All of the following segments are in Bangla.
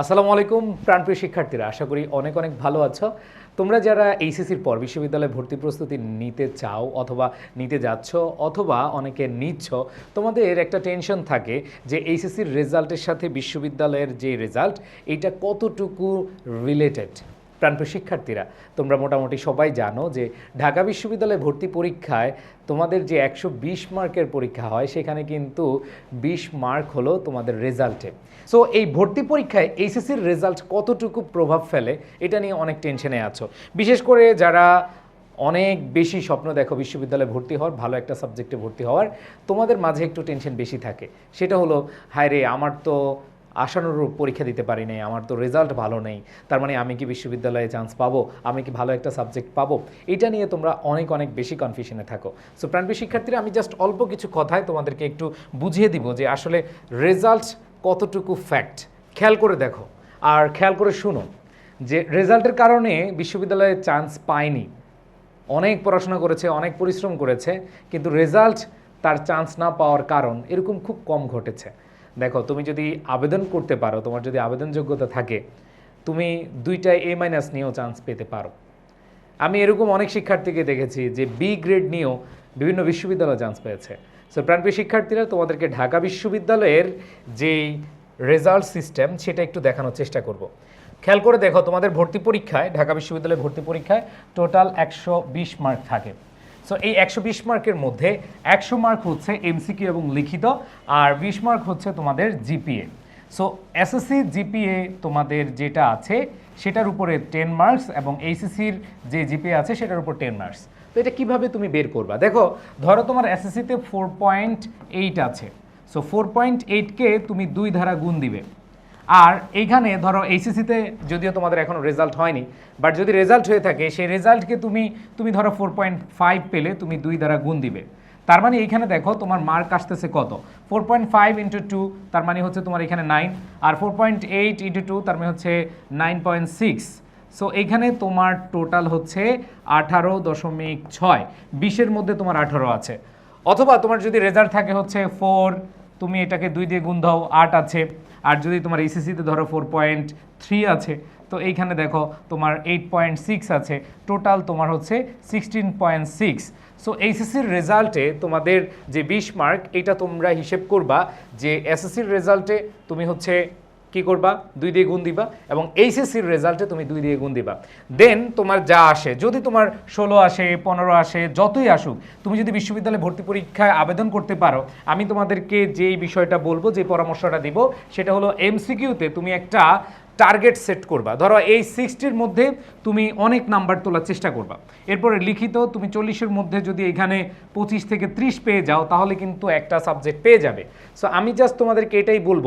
আসসালামু আলাইকুম, প্রাণপ্রিয় শিক্ষার্থীরা, আশা করি অনেক অনেক ভালো আছো। তোমরা যারা এইচএসির পর বিশ্ববিদ্যালয়ে ভর্তি প্রস্তুতি নিতে চাও অথবা নিতে যাচ্ছ অথবা অনেকে নিচ্ছ, তোমাদের একটা টেনশন থাকে যে এইচএসির রেজাল্টের সাথে বিশ্ববিদ্যালয়ের যে রেজাল্ট, এটা কতটুকু রিলেটেড প্রাণপ্রিয় শিক্ষার্থীরা, তোমরা মোটামুটি সবাই জানো যে ঢাকা বিশ্ববিদ্যালয়ে ভর্তি পরীক্ষায় তোমাদের যে একশো বিশ মার্কের পরীক্ষা হয়, সেখানে কিন্তু বিশ মার্ক হলো তোমাদের রেজাল্টে। সো এই ভর্তি পরীক্ষায় এইচএসসির রেজাল্ট কতটুকু প্রভাব ফেলে, এটা নিয়ে অনেক টেনশনে আছো। বিশেষ করে যারা অনেক বেশি স্বপ্ন দেখো বিশ্ববিদ্যালয়ে ভর্তি হওয়ার, ভালো একটা সাবজেক্টে ভর্তি হওয়ার, তোমাদের মাঝে একটু টেনশন বেশি থাকে। সেটা হলো হায় রে আমার তো আশানুরূপ পরীক্ষা দিতে পারি নাই, আমার তো রেজাল্ট ভালো নেই। তার মানে আমি কি বিশ্ববিদ্যালয়ে চান্স পাবো? আমি কি ভালো একটা সাবজেক্ট পাবো? এটা নিয়ে তোমরা অনেক অনেক বেশি কনফিউশনে থাকো। সো প্রাণপ্রিয় শিক্ষার্থীরা, আমি জাস্ট অল্প কিছু কথায় তোমাদেরকে একটু বুঝিয়ে দিব যে আসলে রেজাল্ট কতটুকু ফ্যাক্ট খেয়াল করে দেখো। আর খেয়াল করে শুনো যে রেজাল্টের কারণে বিশ্ববিদ্যালয়ে চান্স পায়নি। অনেক পড়াশোনা করেছে, অনেক পরিশ্রম করেছে, কিন্তু রেজাল্ট তার চান্স না পাওয়ার কারণ এরকম খুব কম ঘটেছে। দেখো, তুমি যদি আবেদন করতে পারো, তোমার যদি আবেদন যোগ্যতা থাকে, তুমি দুইটা এ মাইনাস নিয়েও চান্স পেতে পারো। আমি এরকম অনেক শিক্ষার্থীকে দেখেছি যে বি গ্রেড নিয়েও বিভিন্ন বিশ্ববিদ্যালয়ে চান্স পেয়েছে। সো প্রাণপ্রিয় শিক্ষার্থীরা, তোমাদেরকে ঢাকা বিশ্ববিদ্যালয়ের যেই রেজাল্ট সিস্টেম সেটা একটু দেখানোর চেষ্টা করব। খেয়াল করে দেখো, তোমাদের ভর্তি পরীক্ষায়, ঢাকা বিশ্ববিদ্যালয়ের ভর্তি পরীক্ষায় টোটাল একশো বিশ মার্ক থাকে। সো এই একশো বিশ মার্কের মধ্যে একশো মার্ক হচ্ছে এমসিকিউ এবং লিখিত, আর বিশ মার্ক হচ্ছে তোমাদের জিপিএ সো এসএসসি জিপিএ তোমাদের যেটা আছে, সেটার উপরে টেন মার্কস এবং এইচএসসির যে জিপিএ আছে, সেটার উপর টেন মার্কস তো এটা কীভাবে তুমি বের করবা? দেখো, ধরো তোমার এসএসসিতে ফোর পয়েন্ট এইট আছে। সো ফোর পয়েন্ট এইটকে তুমি দুই ধারা গুণ দিবে। আর এইখানে ধরো এইচএসসিতে যদিও তোমাদের এখনও রেজাল্ট হয়নি বাট যদি রেজাল্ট হয়ে থাকে, সেই রেজাল্টকে তুমি তুমি ধরো ফোর পয়েন্ট ফাইভ পেলে তুমি দুই দ্বারা গুণ দিবে। তার মানে এইখানে দেখো তোমার মার্ক আসতেছে কত? Four point five into two তার মানে হচ্ছে তোমার এখানে নাইন আর four point eight into two তার মানে হচ্ছে নাইন পয়েন্ট সিক্স সো এইখানে তোমার টোটাল হচ্ছে আঠারো দশমিক ছয়, বিশের মধ্যে তোমার আঠারো আছে। অথবা তোমার যদি রেজাল্ট থাকে হচ্ছে ফোর তুমি এটাকে দুই দিয়ে গুণ দাও, আট আছে। আর যদি তোমার এসএসসিতে ধরো ফোর পয়েন্ট থ্রি আছে, তো এইখানে দেখো তোমার এইট পয়েন্ট সিক্স আছে। টোটাল তোমার হচ্ছে সিক্সটিন পয়েন্ট সিক্স সো এইচএসসির রেজাল্টে তোমাদের যে বিশ মার্ক এটা তোমরা হিসেব করবা যে এসএসসির রেজাল্টে তুমি হচ্ছে কি করবা? দুই দিয়ে গুণ দিবা এবং এইচএসসির রেজাল্টে তুমি দুই দিয়ে গুণ দিবা। দেন তোমার যা আসে, যদি তোমার ষোলো আসে, পনেরো আসে, যতই আসুক, তুমি যদি বিশ্ববিদ্যালয়ে ভর্তি পরীক্ষায় আবেদন করতে পারো, আমি তোমাদেরকে যেই বিষয়টা বলব, যে পরামর্শটা দিব, সেটা হলো এমসিকিউতে তুমি একটা টার্গেট সেট করবা। ধরো এই সিক্সটির মধ্যে তুমি অনেক নাম্বার তোলার চেষ্টা করবা। এরপরে লিখিত তুমি চল্লিশের মধ্যে যদি এখানে পঁচিশ থেকে ত্রিশ পেয়ে যাও, তাহলে কিন্তু একটা সাবজেক্ট পেয়ে যাবে। সো আমি জাস্ট তোমাদেরকে এটাই বলব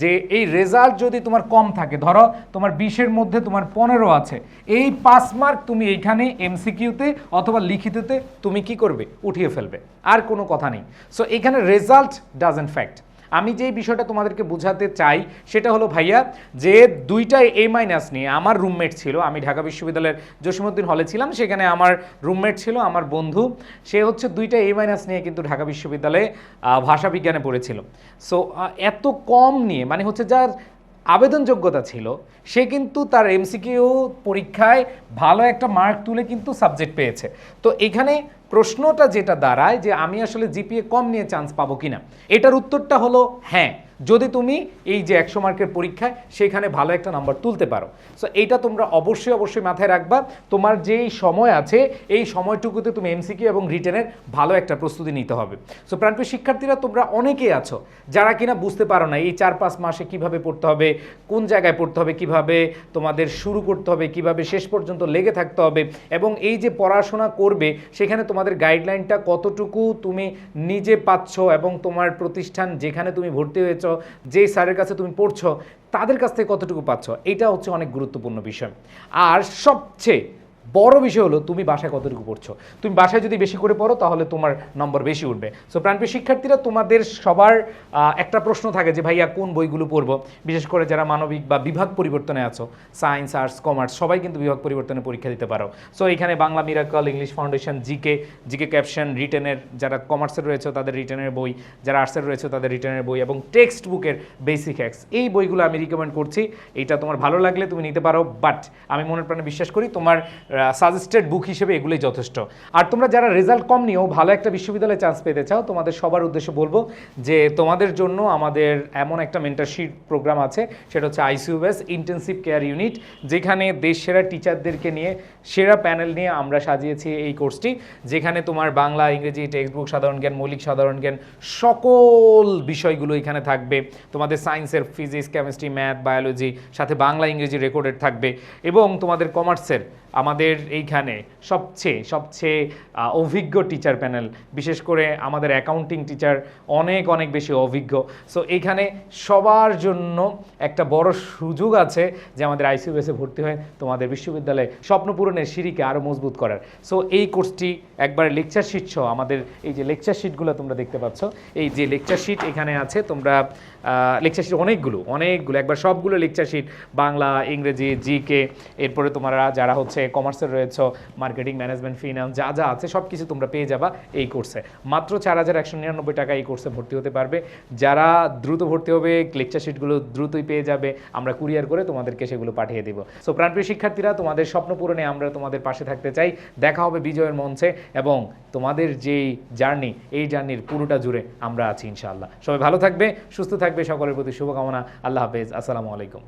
যে এই রেজাল্ট যদি তোমার কম থাকে, ধরো তোমার বিশের মধ্যে তোমার পনেরো আছে, এই পাঁচ মার্ক তুমি এইখানে এমসিকিউতে অথবা লিখিততে তুমি কি করবে? উঠিয়ে ফেলবে। আর কোনো কথা নেই। সো এখানে রেজাল্ট ডাজেন্ট ফ্যাক্ট আমি যেই বিষয়টা তোমাদেরকে বোঝাতে চাই, সেটা হলো ভাইয়া যে দুইটা এ মাইনাস নিয়ে আমার রুমমেট ছিল, আমি ঢাকা বিশ্ববিদ্যালয়ের জসীমউদ্দিন হলে ছিলাম, সেখানে আমার রুমমেট ছিল, আমার বন্ধু। সে হচ্ছে দুইটা এ মাইনাস নিয়ে কিন্তু ঢাকা বিশ্ববিদ্যালয়ে ভাষা বিজ্ঞানে পড়েছিল। সো এত কম নিয়ে মানে হচ্ছে যার আবেদন যোগ্যতা ছিল, সে কিন্তু তার এমসিকিউ পরীক্ষায় ভালো একটা মার্ক তুলে কিন্তু সাবজেক্ট পেয়েছে। তো এখানে প্রশ্নটা যেটা দাঁড়ায় যে আমি আসলে জিপিএ কম নিয়ে চান্স পাবো কিনা, এটার উত্তরটা হলো হ্যাঁ। যদি তুমি এই যে একশো মার্কের পরীক্ষায় সেখানে ভালো একটা নাম্বার তুলতে পারো। সো এইটা তোমরা অবশ্যই অবশ্যই মাথায় রাখবা। তোমার যেই সময় আছে, এই সময়টুকুতে তুমি এমসিকিউ এবং রিটেনের ভালো একটা প্রস্তুতি নিতে হবে। সো প্রাণপ্রিয় শিক্ষার্থীরা, তোমরা অনেকেই আছো যারা কিনা বুঝতে পারো না এই চার পাঁচ মাসে কীভাবে পড়তে হবে, কোন জায়গায় পড়তে হবে, কীভাবে তোমাদের শুরু করতে হবে, কীভাবে শেষ পর্যন্ত লেগে থাকতে হবে এবং এই যে পড়াশোনা করবে, সেখানে তোমাদের গাইডলাইনটা কতটুকু তুমি নিজে পাচ্ছ এবং তোমার প্রতিষ্ঠান যেখানে তুমি ভর্তি হয়েছ যেই স্যারের কাছে তুমি পড়ছো, তাদের কাছ থেকে কতটুকু পাচ্ছ? এটা হচ্ছে অনেক গুরুত্বপূর্ণ বিষয়। আর সবচেয়ে বড় বিষয় হলো তুমি বাসায় কতটুকু পড়ছো? তুমি বাসায় যদি বেশি করে পড়ো, তাহলে তোমার নম্বর বেশি উঠবে। সো প্রাণপ্রিয় শিক্ষার্থীরা, তোমাদের সবার একটা প্রশ্ন থাকে যে, ভাইয়া, কোন বইগুলো পড়ব? বিশেষ করে যারা মানবিক বা বিভাগ পরিবর্তনে আছো সায়েন্স আর্টস কমার্স সবাই কিন্তু বিভাগ পরিবর্তনে পরীক্ষা দিতে পারো। সো এখানে Bangla miracle English foundation GK GK caption রিটেনের যারা কমার্সের রয়েছে, তাদের রিটেনের বই, যারা আর্টসের রয়েছে, তাদের রিটেনের বই, এবং টেক্সট বুকের বেসিক হ্যাক্স এই বইগুলো আমি রিকমেন্ড করছি। এটা তোমার ভালো লাগলে তুমি নিতে পারো বাট আমি মনের প্রাণে বিশ্বাস করি, তোমার সাজেস্টেড বুক হিসেবে এগুলোই যথেষ্ট। আর তোমরা যারা রেজাল্ট কম নিয়েও ভালো একটা বিশ্ববিদ্যালয়ে চান্স পেতে চাও, তোমাদের সবার উদ্দেশ্যে বলব যে তোমাদের জন্য আমাদের এমন একটা মেন্টারশিপ প্রোগ্রাম আছে, সেটা হচ্ছে আইসিউএস ইন্টেন্সিভ কেয়ার ইউনিট যেখানে দেশ সেরা টিচারদেরকে নিয়ে, সেরা প্যানেল নিয়ে আমরা সাজিয়েছি এই কোর্সটি যেখানে তোমার বাংলা, ইংরেজি টেক্সট বুক সাধারণ জ্ঞান, মৌলিক সাধারণ জ্ঞান, সকল বিষয়গুলো এখানে থাকবে। তোমাদের সায়েন্সের ফিজিক্স কেমিস্ট্রি ম্যাথ বায়োলজি সাথে বাংলা, ইংরেজি রেকর্ডেড থাকবে। এবং তোমাদের কমার্সের আমাদের এইখানে সবচেয়ে সবচেয়ে অভিজ্ঞ টিচার প্যানেল বিশেষ করে আমাদের অ্যাকাউন্টিং টিচার অনেক অনেক বেশি অভিজ্ঞ। সো এইখানে সবার জন্য একটা বড় সুযোগ আছে যে আমাদের আইসিউএসে ভর্তি হয়ে তোমাদের বিশ্ববিদ্যালয়ে স্বপ্ন পূরণের সিঁড়িকে আরও মজবুত করার। সো এই কোর্সটি একবার লেকচার শিট সহ আমাদের এই যে লেকচার শিটগুলো তোমরা দেখতে পাচ্ছ, এই যে লেকচার শিট এখানে আছে, তোমরা লেকচার শিট অনেকগুলো অনেকগুলো, একবার সবগুলো লেকচার শিট বাংলা, ইংরেজি জিকে এরপরে তোমরা যারা হচ্ছে কমার্সের রয়েছে মার্কেটিং ম্যানেজমেন্ট ফিনান্স যা যা আছে সব কিছু তোমরা পেয়ে যাবা এই কোর্সে মাত্র চার হাজার একশো নিরানব্বই টাকা এই কোর্সে ভর্তি হতে পারবে। যারা দ্রুত ভর্তি হবে লেকচার শিটগুলো দ্রুতই পেয়ে যাবে, আমরা কুরিয়ার করে তোমাদেরকে সেগুলো পাঠিয়ে দেবো। সো প্রাণপ্রিয় শিক্ষার্থীরা, তোমাদের স্বপ্ন পূরণে আমরা তোমাদের পাশে থাকতে চাই। দেখা হবে বিজয়ের মঞ্চে এবং তোমাদের যেই জার্নি এই জার্নির পুরোটা জুড়ে আমরা আছি ইনশাআল্লাহ। সবাই ভালো থাকবে, সুস্থ থাকবে, সকলের প্রতি শুভকামনা। আল্লাহ হাফেজ। আসসালামু আলাইকুম।